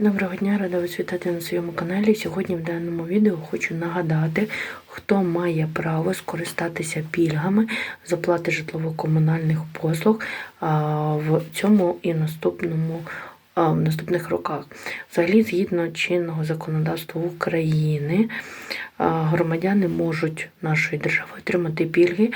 Доброго дня, рада вас вітати на своєму каналі. Сьогодні в даному відео хочу нагадати, хто має право скористатися пільгами з оплати житлово-комунальних послуг в цьому і наступному. В наступних роках, взагалі, згідно чинного законодавства України, громадяни можуть нашої держави отримати пільги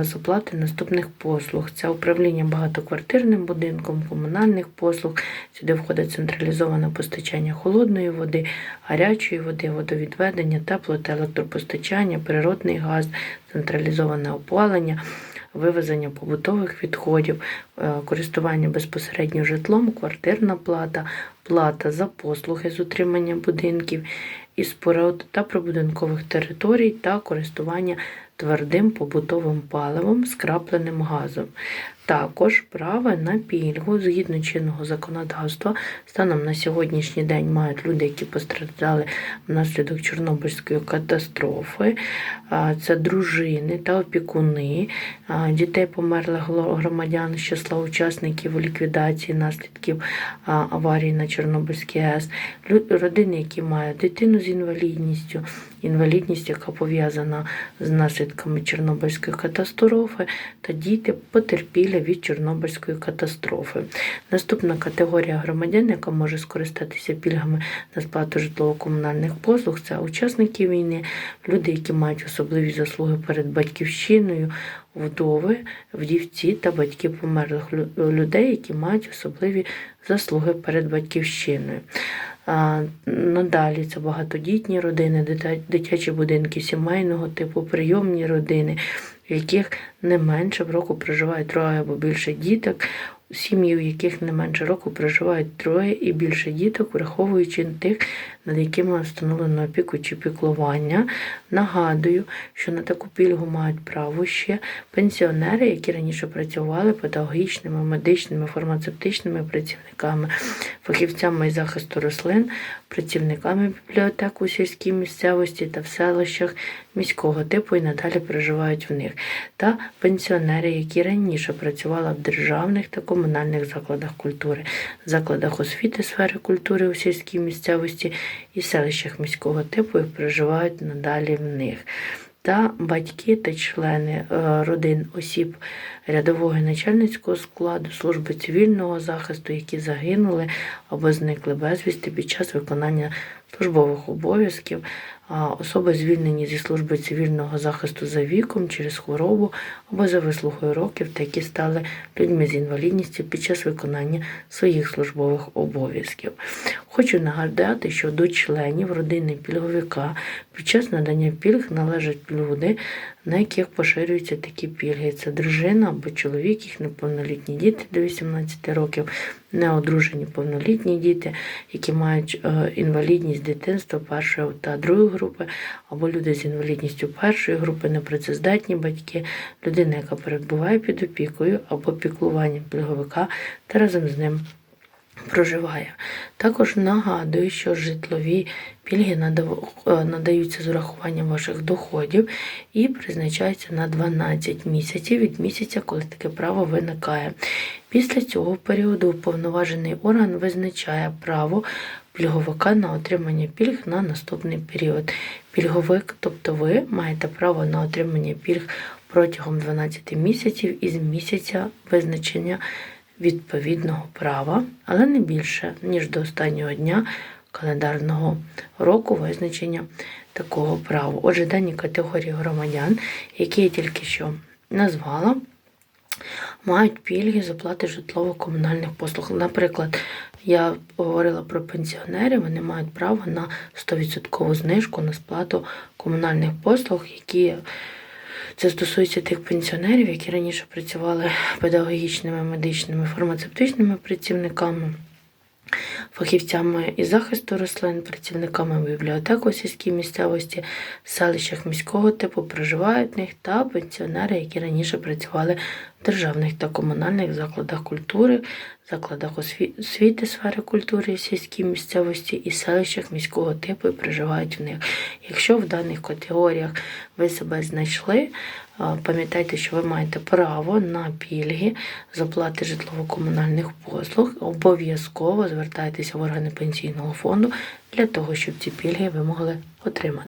з оплати наступних послуг. Це управління багатоквартирним будинком, комунальних послуг. Сюди входить централізоване постачання холодної води, гарячої води, водовідведення, тепло та електропостачання, природний газ, централізоване опалення. Вивезення побутових відходів, е, користування безпосередньо житлом, квартирна плата, плата за послуги з утримання будинків і споруд та прибудинкових територій та користування твердим побутовим паливом, скрапленим газом. Також право на пільгу. Згідно чинного законодавства станом на сьогоднішній день мають люди, які постраждали внаслідок Чорнобильської катастрофи. Це дружини та опікуни, дітей померлих громадян з числа учасників ліквідації наслідків аварії на Чорнобильській АЕС, родини, які мають дитину з інвалідністю, інвалідність, яка пов'язана з наслідками Чорнобильської катастрофи, та діти потерпілі від Чорнобильської катастрофи. Наступна категорія громадян, яка може скористатися пільгами на сплату житлово-комунальних послуг, це учасники війни, люди, які мають особливі заслуги перед батьківщиною, вдови, вдівці та батьки померлих людей, які мають особливі заслуги перед батьківщиною. Надалі це багатодітні родини, дитячі будинки сімейного типу, прийомні родини, в яких не менше в року проживають троє або більше діток, сім'ї, в яких не менше року проживають троє і більше діток, враховуючи тих, над якими встановлено опіку чи піклування. Нагадую, що на таку пільгу мають право ще пенсіонери, які раніше працювали педагогічними, медичними, фармацевтичними працівниками, фахівцями із захисту рослин, працівниками бібліотек у сільській місцевості та в селищах міського типу і надалі проживають в них, та пенсіонери, які раніше працювали в державних та комунальних закладах культури, закладах освіти сфери культури у сільській місцевості і селищах міського типу і проживають надалі в них. Та батьки та члени е, родин осіб рядового і начальницького складу служби цивільного захисту, які загинули або зникли безвісти під час виконання службових обов'язків, особи звільнені зі служби цивільного захисту за віком через хворобу або за вислугою років, та які стали людьми з інвалідністю під час виконання своїх службових обов'язків. Хочу нагадати, що до членів родини пільговика під час надання пільг належать люди, на яких поширюються такі пільги. Це дружина або чоловік, їх неповнолітні діти до 18 років, неодружені повнолітні діти, які мають е, інвалідність дитинства першої та другої групи, або люди з інвалідністю першої групи, непрацездатні батьки, людина, яка перебуває під опікою або піклуванням пільговика та разом з ним проживає. Також нагадую, що житлові пільги е, надаються з урахуванням ваших доходів і призначаються на 12 місяців від місяця, коли таке право виникає. Після цього періоду уповноважений орган визначає право пільговика на отримання пільг на наступний період. Пільговик, тобто ви маєте право на отримання пільг протягом 12 місяців із місяця визначення відповідного права, але не більше, ніж до останнього дня календарного року визначення такого права. Отже, дані категорії громадян, які я тільки що назвала, мають пільги з оплати житлово-комунальних послуг. Наприклад, я говорила про пенсіонерів, вони мають право на 100% знижку на сплату комунальних послуг, які це стосується тих пенсіонерів, які раніше працювали педагогічними, медичними, фармацевтичними працівниками, фахівцями із захисту рослин, працівниками бібліотек у сільській місцевості, селищах міського типу проживають в них та пенсіонери, які раніше працювали державних та комунальних закладах культури, закладах освіти сфери культури сільській місцевості і селищах міського типу і проживають в них. Якщо в даних категоріях ви себе знайшли, пам'ятайте, що ви маєте право на пільги з оплати житлово-комунальних послуг. Обов'язково звертайтеся в органи пенсійного фонду для того, щоб ці пільги ви могли отримати.